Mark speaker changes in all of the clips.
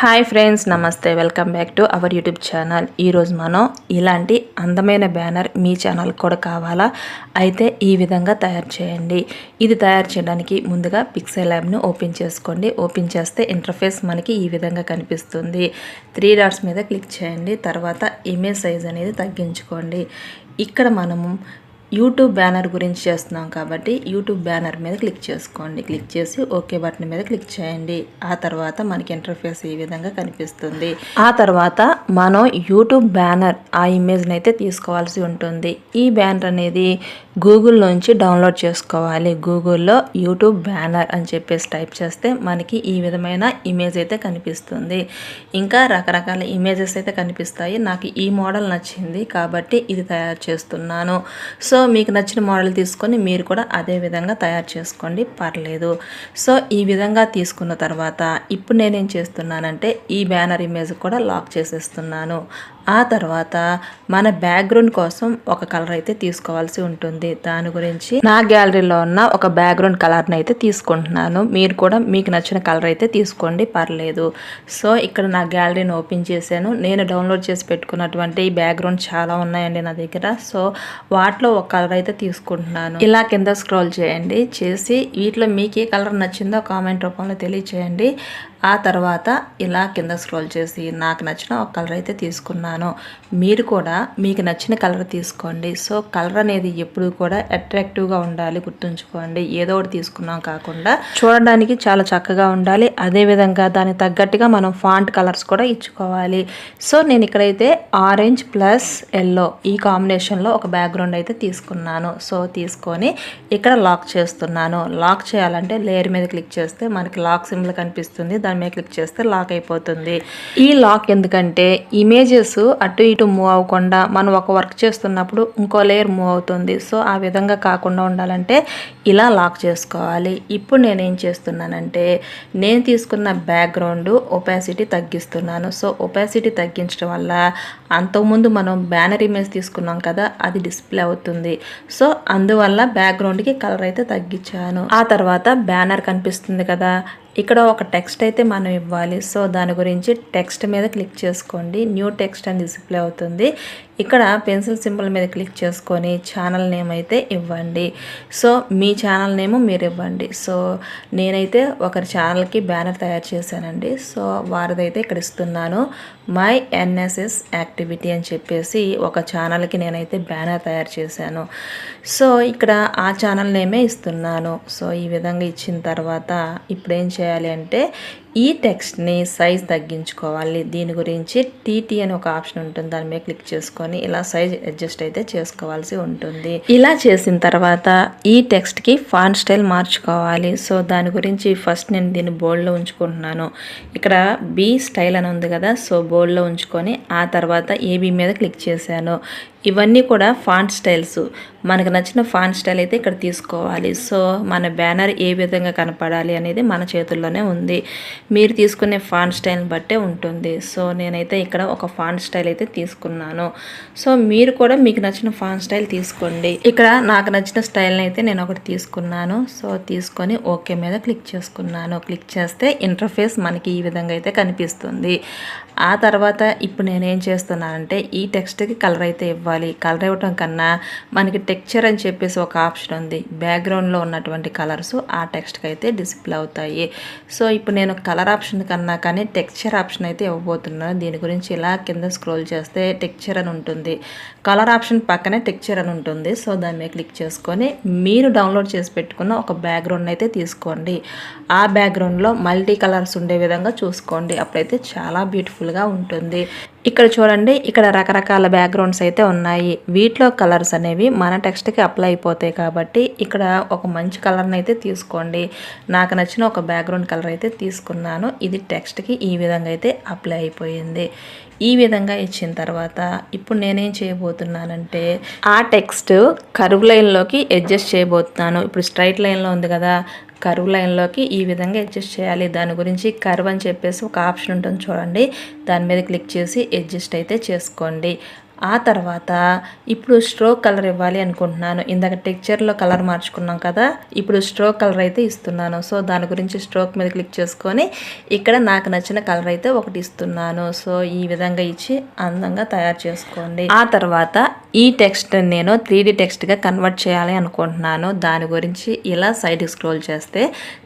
Speaker 1: Hi friends నమస్తే. Welcome back to our YouTube channel. ఈరోజు మనం ఇలాంటి అందమైన బ్యానర్ మీ ఛానల్ కూడా కావాలా? అయితే ఈ విధంగా తయారు చేయండి. ఇది తయారు చేయడానికి ముందుగా పిక్సెల్ ల్యాబ్ను ఓపెన్ చేసుకోండి. ఓపెన్ చేస్తే ఇంటర్ఫేస్ మనకి ఈ విధంగా కనిపిస్తుంది. త్రీ డాట్స్ మీద క్లిక్ చేయండి. తర్వాత ఇమేజ్ సైజ్ అనేది తగ్గించుకోండి. ఇక్కడ మనము యూట్యూబ్ బ్యానర్ గురించి చేస్తున్నాం కాబట్టి యూట్యూబ్ బ్యానర్ మీద క్లిక్ చేసుకోండి. క్లిక్ చేసి ఓకే బటన్ మీద క్లిక్ చేయండి. ఆ తర్వాత మనకి ఇంటర్ఫేస్ ఈ విధంగా కనిపిస్తుంది. ఆ తర్వాత మనం యూట్యూబ్ బ్యానర్ ఆ ఇమేజ్ని అయితే తీసుకోవాల్సి ఉంటుంది. ఈ బ్యానర్ అనేది గూగుల్ నుంచి డౌన్లోడ్ చేసుకోవాలి. గూగుల్లో యూట్యూబ్ బ్యానర్ అని చెప్పేసి టైప్ చేస్తే మనకి ఈ విధమైన ఇమేజ్ అయితే కనిపిస్తుంది. ఇంకా రకరకాల ఇమేజెస్ అయితే కనిపిస్తాయి. నాకు ఈ మోడల్ నచ్చింది కాబట్టి ఇది తయారు చేస్తున్నాను. సో సో మీకు నచ్చిన మోడల్ తీసుకొని మీరు కూడా అదే విధంగా తయారు చేసుకోండి. పర్లేదు. సో ఈ విధంగా తీసుకున్న తర్వాత ఇప్పుడు నేనేం చేస్తున్నానంటే ఈ బ్యానర్ ఇమేజ్ కూడా లాక్ చేసేస్తున్నాను. ఆ తర్వాత మన బ్యాక్గ్రౌండ్ కోసం ఒక కలర్ అయితే తీసుకోవాల్సి ఉంటుంది. దాని గురించి నా గ్యాలరీలో ఉన్న ఒక బ్యాక్గ్రౌండ్ కలర్ని అయితే తీసుకుంటున్నాను. మీరు కూడా మీకు నచ్చిన కలర్ అయితే తీసుకోండి. పర్లేదు. సో ఇక్కడ నా గ్యాలరీని ఓపెన్ చేశాను. నేను డౌన్లోడ్ చేసి పెట్టుకున్నటువంటి ఈ బ్యాక్గ్రౌండ్ చాలా ఉన్నాయండి నా దగ్గర. సో వాటిలో ఒక కలర్ అయితే తీసుకుంటున్నాను. ఇలా కింద స్క్రోల్ చేయండి. చేసి వీటిలో మీకు ఏ కలర్ నచ్చిందో కామెంట్ రూపంలో తెలియచేయండి. ఆ తర్వాత ఇలా కింద స్క్రోల్ చేసి నాకు నచ్చిన ఒక కలర్ అయితే తీసుకున్నాను. మీరు కూడా మీకు నచ్చిన కలర్ తీసుకోండి. సో కలర్ అనేది ఎప్పుడు కూడా అట్రాక్టివ్గా ఉండాలి గుర్తుంచుకోండి. ఏదో ఒకటి తీసుకున్నాం కాకుండా చూడడానికి చాలా చక్కగా ఉండాలి. అదేవిధంగా దానికి తగ్గట్టుగా మనం ఫాంట్ కలర్స్ కూడా ఇచ్చుకోవాలి. సో నేను ఇక్కడైతే ఆరెంజ్ ప్లస్ ఎల్లో ఈ కాంబినేషన్లో ఒక బ్యాక్గ్రౌండ్ అయితే తీసుకున్నాను. సో తీసుకొని ఇక్కడ లాక్ చేస్తున్నాను. లాక్ చేయాలంటే లేయర్ మీద క్లిక్ చేస్తే మనకి లాక్ సింబల్ కనిపిస్తుంది. దాని మీద క్లిక్ చేస్తే లాక్ అయిపోతుంది. ఈ లాక్ ఎందుకంటే ఇమేజెస్ అటు ఇటు మూవ్ అవ్వకుండా మనం ఒక వర్క్ చేస్తున్నప్పుడు ఇంకో లేయర్ మూవ్ అవుతుంది. సో ఆ విధంగా కాకుండా ఉండాలంటే ఇలా లాక్ చేసుకోవాలి. ఇప్పుడు నేను ఏం చేస్తున్నానంటే నేను తీసుకున్న బ్యాక్గ్రౌండ్ ఒపాసిటీ తగ్గిస్తున్నాను. సో ఒపాసిటీ తగ్గించడం వల్ల అంతకుముందు మనం బ్యానర్ ఇమేజ్ తీసుకున్నాం కదా అది డిస్ప్లే అవుతుంది. సో అందువల్ల బ్యాక్గ్రౌండ్కి కలర్ అయితే తగ్గించాను. ఆ తర్వాత బ్యానర్ కనిపిస్తుంది కదా ఇక్కడ ఒక టెక్స్ట్ అయితే మనం ఇవ్వాలి. సో దాని గురించి టెక్స్ట్ మీద క్లిక్ చేసుకోండి. న్యూ టెక్స్ట్ అని డిస్ప్లే అవుతుంది. ఇక్కడ పెన్సిల్ సింబల్ మీద క్లిక్ చేసుకొని ఛానల్ నేమ్ అయితే ఇవ్వండి. సో మీ ఛానల్ నేమ్ మీరు ఇవ్వండి. సో నేనైతే ఒకరి ఛానల్కి బ్యానర్ తయారు చేశానండి. సో వారిదైతే ఇక్కడ ఇస్తున్నాను. మై ఎన్ఎస్ఎస్ యాక్టివిటీ అని చెప్పేసి ఒక ఛానల్కి నేనైతే బ్యానర్ తయారు చేశాను. సో ఇక్కడ ఆ ఛానల్ నేమే ఇస్తున్నాను. సో ఈ విధంగా ఇచ్చిన తర్వాత ఇప్పుడు ఏం చేయాలి అంటే ఈ టెక్స్ట్ని సైజ్ తగ్గించుకోవాలి. దీని గురించి టీటీ అని ఒక ఆప్షన్ ఉంటుంది. దాని మీద క్లిక్ చేసుకొని ఇలా సైజ్ అడ్జస్ట్ అయితే చేసుకోవాల్సి ఉంటుంది. ఇలా చేసిన తర్వాత ఈ టెక్స్ట్కి ఫాంట్ స్టైల్ మార్చుకోవాలి. సో దాని గురించి ఫస్ట్ నేను దీన్ని బోల్డ్లో ఉంచుకుంటున్నాను. ఇక్కడ బీ స్టైల్ అని ఉంది కదా సో బోల్డ్లో ఉంచుకొని ఆ తర్వాత ఏబీ మీద క్లిక్ చేశాను. ఇవన్నీ కూడా ఫాంట్ స్టైల్స్ మనకు నచ్చిన ఫాంట్ స్టైల్ అయితే ఇక్కడ తీసుకోవాలి. సో మన బ్యానర్ ఏ విధంగా కనపడాలి అనేది మన చేతుల్లోనే ఉంది. మీరు తీసుకునే ఫాంట్ స్టైల్ని బట్టే ఉంటుంది. సో నేనైతే ఇక్కడ ఒక ఫాంట్ స్టైల్ అయితే తీసుకున్నాను. సో మీరు కూడా మీకు నచ్చిన ఫాంట్ స్టైల్ తీసుకోండి. ఇక్కడ నాకు నచ్చిన స్టైల్ని అయితే నేను ఒకటి తీసుకున్నాను. సో తీసుకొని ఓకే మీద క్లిక్ చేసుకున్నాను. క్లిక్ చేస్తే ఇంటర్ఫేస్ మనకి ఈ విధంగా అయితే కనిపిస్తుంది. ఆ తర్వాత ఇప్పుడు నేనేం చేస్తున్నానంటే ఈ టెక్స్ట్కి కలర్ అయితే ఇవ్వాలి. కలర్ ఇవ్వటం కన్నా మనకి టెక్చర్ అని చెప్పేసి ఒక ఆప్షన్ ఉంది. బ్యాక్గ్రౌండ్లో ఉన్నటువంటి కలర్స్ ఆ టెక్స్ట్కి అయితే డిస్ప్లే అవుతాయి. సో ఇప్పుడు నేను కలర్ ఆప్షన్ కన్నా కానీ టెక్చర్ ఆప్షన్ అయితే ఇవ్వబోతున్నాను. దీని గురించి ఇలా కింద స్క్రోల్ చేస్తే టెక్చర్ అని ఉంటుంది. కలర్ ఆప్షన్ పక్కనే టెక్చర్ అని ఉంటుంది. సో దాని మీద క్లిక్ చేసుకొని మీరు డౌన్లోడ్ చేసి పెట్టుకున్న ఒక బ్యాక్గ్రౌండ్ అయితే తీసుకోండి. ఆ బ్యాక్గ్రౌండ్లో మల్టీ కలర్స్ ఉండే విధంగా చూసుకోండి. అప్పుడైతే చాలా బ్యూటిఫుల్ బ్యూటిఫుల్గా ఉంటుంది. ఇక్కడ చూడండి ఇక్కడ రకరకాల బ్యాక్గ్రౌండ్స్ అయితే ఉన్నాయి. వీటిలో కలర్స్ అనేవి మన టెక్స్ట్కి అప్లై అయిపోతాయి కాబట్టి ఇక్కడ ఒక మంచి కలర్ని అయితే తీసుకోండి. నాకు నచ్చిన ఒక బ్యాక్గ్రౌండ్ కలర్ అయితే తీసుకున్నాను. ఇది టెక్స్ట్కి ఈ విధంగా అయితే అప్లై అయిపోయింది. ఈ విధంగా ఇచ్చిన తర్వాత ఇప్పుడు నేనేం చేయబోతున్నానంటే ఆ టెక్స్ట్ కరువు లైన్లోకి అడ్జస్ట్ చేయబోతున్నాను. ఇప్పుడు స్ట్రైట్ లైన్లో ఉంది కదా కరువు లైన్లోకి ఈ విధంగా అడ్జస్ట్ చేయాలి. దాని గురించి కర్వ్ అని చెప్పేసి ఒక ఆప్షన్ ఉంటుంది చూడండి. దాని మీద క్లిక్ చేసి అడ్జస్ట్ అయితే చేసుకోండి. ఆ తర్వాత ఇప్పుడు స్ట్రోక్ కలర్ ఇవ్వాలి అనుకుంటున్నాను. ఇందాక టెక్చర్లో కలర్ మార్చుకున్నాం కదా ఇప్పుడు స్ట్రోక్ కలర్ అయితే ఇస్తున్నాను. సో దాని గురించి స్ట్రోక్ మీద క్లిక్ చేసుకొని ఇక్కడ నాకు నచ్చిన కలర్ అయితే ఒకటి ఇస్తున్నాను. సో ఈ విధంగా ఇచ్చి అందంగా తయారు చేసుకోండి. ఆ తర్వాత ఈ టెక్స్ట్ నేను త్రీ డి టెక్స్ట్గా కన్వర్ట్ చేయాలి అనుకుంటున్నాను. దాని గురించి ఇలా సైడ్కి స్క్రోల్ చేస్తే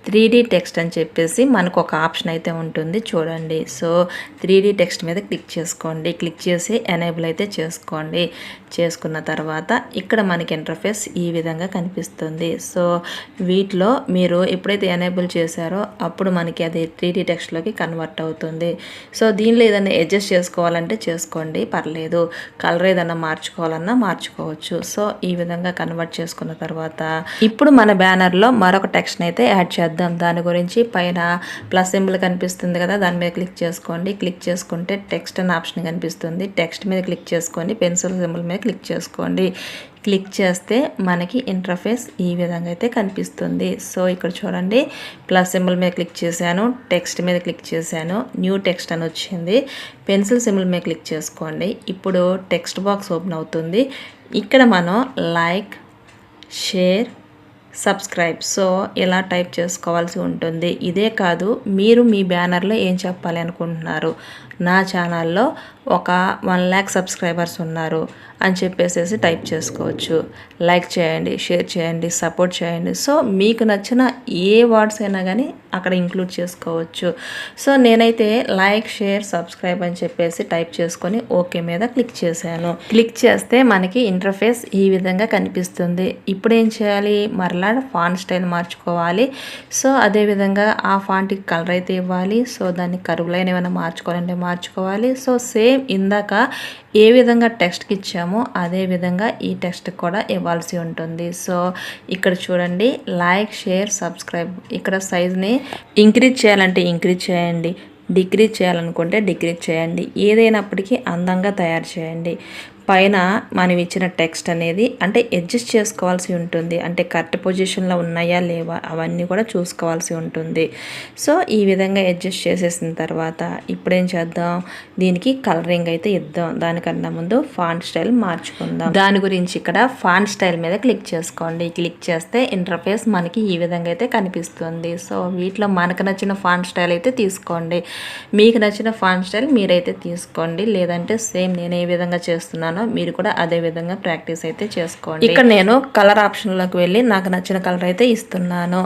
Speaker 1: త్రీ డి టెక్స్ట్ అని చెప్పేసి మనకు ఒక ఆప్షన్ అయితే ఉంటుంది. చూడండి. సో త్రీ డి టెక్స్ట్ మీద క్లిక్ చేసుకోండి. క్లిక్ చేసి ఎనేబుల్ అయితే చేసుకోండి. చేసుకున్న తర్వాత ఇక్కడ మనకి ఇంటర్ఫేస్ ఈ విధంగా కనిపిస్తుంది. సో వీటిలో మీరు ఎప్పుడైతే ఎనేబుల్ చేశారో అప్పుడు మనకి అది త్రీడీ టెక్స్ట్లోకి కన్వర్ట్ అవుతుంది. సో దీనిలో ఏదైనా అడ్జస్ట్ చేసుకోవాలంటే చేసుకోండి. పర్లేదు. కలర్ ఏదైనా మార్చుకోవాలన్నా మార్చుకోవచ్చు. సో ఈ విధంగా కన్వర్ట్ చేసుకున్న తర్వాత ఇప్పుడు మన బ్యానర్లో మరొక టెక్స్ట్ని అయితే యాడ్ చేద్దాం. దాని గురించి పైన ప్లస్ సింబల్ కనిపిస్తుంది కదా దాని మీద క్లిక్ చేసుకోండి. క్లిక్ చేసుకుంటే టెక్స్ట్ అనే ఆప్షన్ కనిపిస్తుంది. టెక్స్ట్ మీద క్లిక్ చేసుకొని పెన్సిల్ సింబల్ మీద క్లిక్ చేసుకోండి. క్లిక్ చేస్తే మనకి ఇంటర్ఫేస్ ఈ విధంగా అయితే కనిపిస్తుంది. సో ఇక్కడ చూడండి. ప్లస్ సింబల్ మీద క్లిక్ చేశాను. టెక్స్ట్ మీద క్లిక్ చేశాను. న్యూ టెక్స్ట్ అని వచ్చింది. పెన్సిల్ సింబల్ మీద క్లిక్ చేసుకోండి. ఇప్పుడు టెక్స్ట్ బాక్స్ ఓపెన్ అవుతుంది. ఇక్కడ మనం లైక్ షేర్ సబ్స్క్రైబ్. సో ఇలా టైప్ చేసుకోవాల్సి ఉంటుంది. ఇదే కాదు మీరు మీ బ్యానర్లో ఏం చెప్పాలి అనుకుంటున్నారు? నా ఛానల్లో ఒక వన్ ల్యాక్ సబ్స్క్రైబర్స్ ఉన్నారు అని చెప్పేసేసి టైప్ చేసుకోవచ్చు. లైక్ చేయండి షేర్ చేయండి సపోర్ట్ చేయండి. సో మీకు నచ్చిన ఏ వర్డ్స్ అయినా కానీ అక్కడ ఇంక్లూడ్ చేసుకోవచ్చు. సో నేనైతే లైక్ షేర్ సబ్స్క్రైబ్ అని చెప్పేసి టైప్ చేసుకొని ఓకే మీద క్లిక్ చేశాను. క్లిక్ చేస్తే మనకి ఇంటర్ఫేస్ ఈ విధంగా కనిపిస్తుంది. ఇప్పుడు ఏం చేయాలి? మరలా ఫాంట్ స్టైల్ మార్చుకోవాలి. సో అదేవిధంగా ఆ ఫాంట్కి కలర్ అయితే ఇవ్వాలి. సో దాన్ని కరువులైన ఏమైనా మార్చుకోవాలంటే మార్చుకోవాలి. సో సేమ్ ఇందాక ఏ విధంగా టెక్స్ట్కి ఇచ్చామో అదే విధంగా ఈ టెక్స్ట్ కూడా ఇవ్వాల్సి ఉంటుంది. సో ఇక్కడ చూడండి లైక్ షేర్ సబ్స్క్రైబ్. ఇక్కడ సైజ్ని ఇంక్రీజ్ చేయాలంటే ఇంక్రీజ్ చేయండి. డిగ్రీ చేయాలనుకుంటే డిగ్రీ చేయండి. ఏదైనప్పటికీ అందంగా తయారు చేయండి. పైన మనం ఇచ్చిన టెక్స్ట్ అనేది అంటే అడ్జస్ట్ చేసుకోవాల్సి ఉంటుంది. అంటే కరెక్ట్ పొజిషన్లో ఉన్నాయా లేవా అవన్నీ కూడా చూసుకోవాల్సి ఉంటుంది. సో ఈ విధంగా అడ్జస్ట్ చేసేసిన తర్వాత ఇప్పుడేం చేద్దాం? దీనికి కలరింగ్ అయితే ఇద్దాం. దానికన్నా ముందు ఫాంట్ స్టైల్ మార్చుకుందాం. దాని గురించి ఇక్కడ ఫాంట్ స్టైల్ మీద క్లిక్ చేసుకోండి. క్లిక్ చేస్తే ఇంటర్ఫేస్ మనకి ఈ విధంగా అయితే కనిపిస్తుంది. సో వీటిలో మనకు నచ్చిన ఫాంట్ స్టైల్ అయితే తీసుకోండి. మీకు నచ్చిన ఫాంట్ స్టైల్ మీరైతే తీసుకోండి. లేదంటే సేమ్ నేను ఏ విధంగా చేస్తున్నాను. చేస్తున్నానో మీరు కూడా అదే విధంగా ప్రాక్టీస్ అయితే చేసుకోండి. ఇక్కడ నేను కలర్ ఆప్షన్లోకి వెళ్ళి నాకు నచ్చిన కలర్ అయితే ఇస్తున్నాను.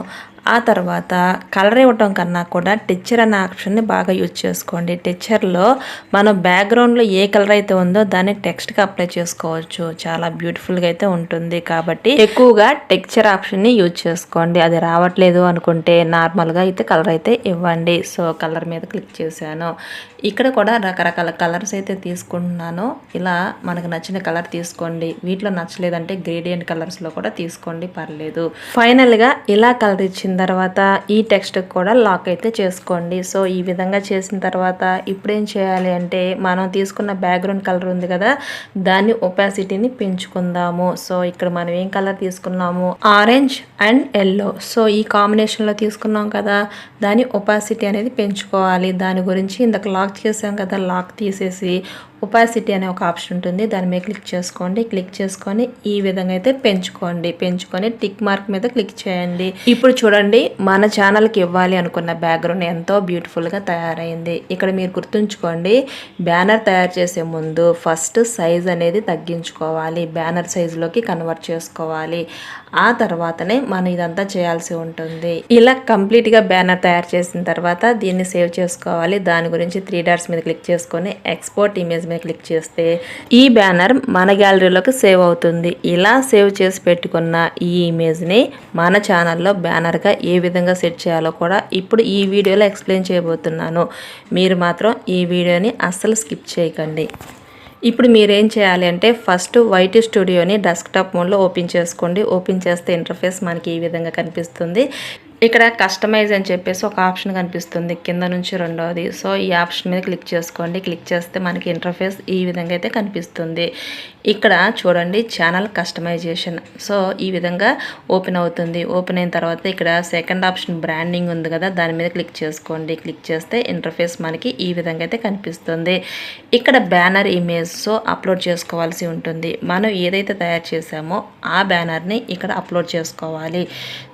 Speaker 1: ఆ తర్వాత కలర్ ఇవ్వటం కన్నా కూడా టెచ్చర్ అనే ఆప్షన్ని బాగా యూజ్ చేసుకోండి. టెచ్చర్లో మనం బ్యాక్గ్రౌండ్లో ఏ కలర్ అయితే ఉందో దాన్ని టెక్స్ట్కి అప్లై చేసుకోవచ్చు. చాలా బ్యూటిఫుల్గా అయితే ఉంటుంది. కాబట్టి ఎక్కువగా టెక్చర్ ఆప్షన్ని యూజ్ చేసుకోండి. అది రావట్లేదు అనుకుంటే నార్మల్గా అయితే కలర్ అయితే ఇవ్వండి. సో కలర్ మీద క్లిక్ చేశాను. ఇక్కడ కూడా రకరకాల కలర్స్ అయితే తీసుకుంటున్నాను. ఇలా మనకు నచ్చిన కలర్ తీసుకోండి. వీటిలో నచ్చలేదంటే గ్రేడియంట్ కలర్స్లో కూడా తీసుకోండి. పర్లేదు. ఫైనల్గా ఇలా కలర్ ఇచ్చిన తర్వాత ఈ టెక్స్ట్ కూడా లాక్ అయితే చేసుకోండి. సో ఈ విధంగా చేసిన తర్వాత ఇప్పుడేం చేయాలి అంటే మనం తీసుకున్న బ్యాక్గ్రౌండ్ కలర్ ఉంది కదా దాన్ని ఒపాసిటీని పెంచుకుందాము. సో ఇక్కడ మనం ఏం కలర్ తీసుకున్నాము? Orange and yellow. సో ఈ కాంబినేషన్లో తీసుకున్నాం కదా దాని ఒపాసిటీ అనేది పెంచుకోవాలి. దాని గురించి ఇందాక లాక్ చేసాం కదా లాక్ తీసేసి ఒపాసిటీ అనే ఒక ఆప్షన్ ఉంటుంది. దాని మీద క్లిక్ చేసుకోండి. క్లిక్ చేసుకొని ఈ విధంగా అయితే పెంచుకోండి. పెంచుకొని టిక్ మార్క్ మీద క్లిక్ చేయండి. ఇప్పుడు చూడండి మన ఛానల్కి ఇవ్వాలి అనుకున్న బ్యాక్గ్రౌండ్ ఎంతో బ్యూటిఫుల్గా తయారైంది. ఇక్కడ మీరు గుర్తుంచుకోండి బ్యానర్ తయారు చేసే ముందు ఫస్ట్ సైజ్ అనేది తగ్గించుకోవాలి. బ్యానర్ సైజులోకి కన్వర్ట్ చేసుకోవాలి. ఆ తర్వాతనే మనం ఇదంతా చేయాల్సి ఉంటుంది. ఇలా కంప్లీట్గా బ్యానర్ తయారు చేసిన తర్వాత దీన్ని సేవ్ చేసుకోవాలి. దాని గురించి త్రీ డాట్స్ మీద క్లిక్ చేసుకొని ఎక్స్పోర్ట్ ఇమేజ్ మీద క్లిక్ చేస్తే ఈ బ్యానర్ మన గ్యాలరీలోకి సేవ్ అవుతుంది. ఇలా సేవ్ చేసి పెట్టుకున్న ఈ ఇమేజ్ని మన ఛానల్లో బ్యానర్గా ఏ విధంగా సెట్ చేయాలో కూడా ఇప్పుడు ఈ వీడియోలో ఎక్స్ప్లెయిన్ చేయబోతున్నాను. మీరు మాత్రం ఈ వీడియోని అస్సలు స్కిప్ చేయకండి. ఇప్పుడు మీరేం చేయాలి అంటే ఫస్ట్ వైట్ స్టూడియోని డెస్క్టాప్ మోడ్లో ఓపెన్ చేసుకోండి. ఓపెన్ చేస్తే ఇంటర్ఫేస్ మనకి ఈ విధంగా కనిపిస్తుంది. ఇక్కడ కస్టమైజ్ అని చెప్పేసి ఒక ఆప్షన్ కనిపిస్తుంది కింద నుంచి రెండవది సో ఈ ఆప్షన్ మీద క్లిక్ చేసుకోండి. క్లిక్ చేస్తే మనకి ఇంటర్ఫేస్ ఈ విధంగా అయితే కనిపిస్తుంది. ఇక్కడ చూడండి ఛానల్ కస్టమైజేషన్ సో ఈ విధంగా ఓపెన్ అవుతుంది. ఓపెన్ అయిన తర్వాత ఇక్కడ సెకండ్ ఆప్షన్ బ్రాండింగ్ ఉంది కదా దాని మీద క్లిక్ చేసుకోండి. క్లిక్ చేస్తే ఇంటర్ఫేస్ మనకి ఈ విధంగా అయితే కనిపిస్తుంది. ఇక్కడ బ్యానర్ ఇమేజ్ సో అప్లోడ్ చేసుకోవాల్సి ఉంటుంది. మనం ఏదైతే తయారు చేసామో ఆ బ్యానర్ని ఇక్కడ అప్లోడ్ చేసుకోవాలి.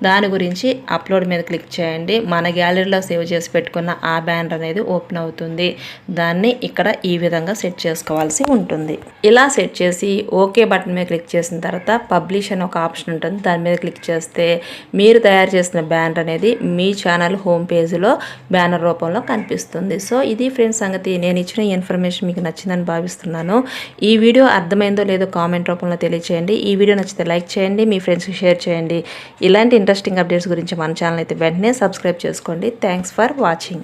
Speaker 1: దాని గురించి అప్లోడ్ మీద క్లిక్ చేయండి. మన గ్యాలరీలో సేవ్ చేసి పెట్టుకున్న ఆ బ్యానర్ అనేది ఓపెన్ అవుతుంది. దాన్ని ఇక్కడ ఈ విధంగా సెట్ చేసుకోవాల్సి ఉంటుంది. ఇలా సెట్ చేసి ఓకే బటన్ మీద క్లిక్ చేసిన తర్వాత పబ్లిష్ అని ఒక ఆప్షన్ ఉంటుంది. దాని మీద క్లిక్ చేస్తే మీరు తయారు చేసిన బ్యానర్ అనేది మీ ఛానల్ హోమ్ పేజీలో బ్యానర్ రూపంలో కనిపిస్తుంది. సో ఇది ఫ్రెండ్స్ సంగతి. నేను ఇచ్చిన ఇన్ఫర్మేషన్ మీకు నచ్చిందని భావిస్తున్నాను. ఈ వీడియో అర్థమైందో లేదో కామెంట్ రూపంలో తెలియచేయండి. ఈ వీడియో నచ్చితే లైక్ చేయండి. మీ ఫ్రెండ్స్కి షేర్ చేయండి. ఇలాంటి ఇంట్రెస్టింగ్ అప్డేట్స్ గురించి మన ఛానల్ అయితే వెంటనే సబ్స్క్రైబ్ చేసుకోండి. Thanks for watching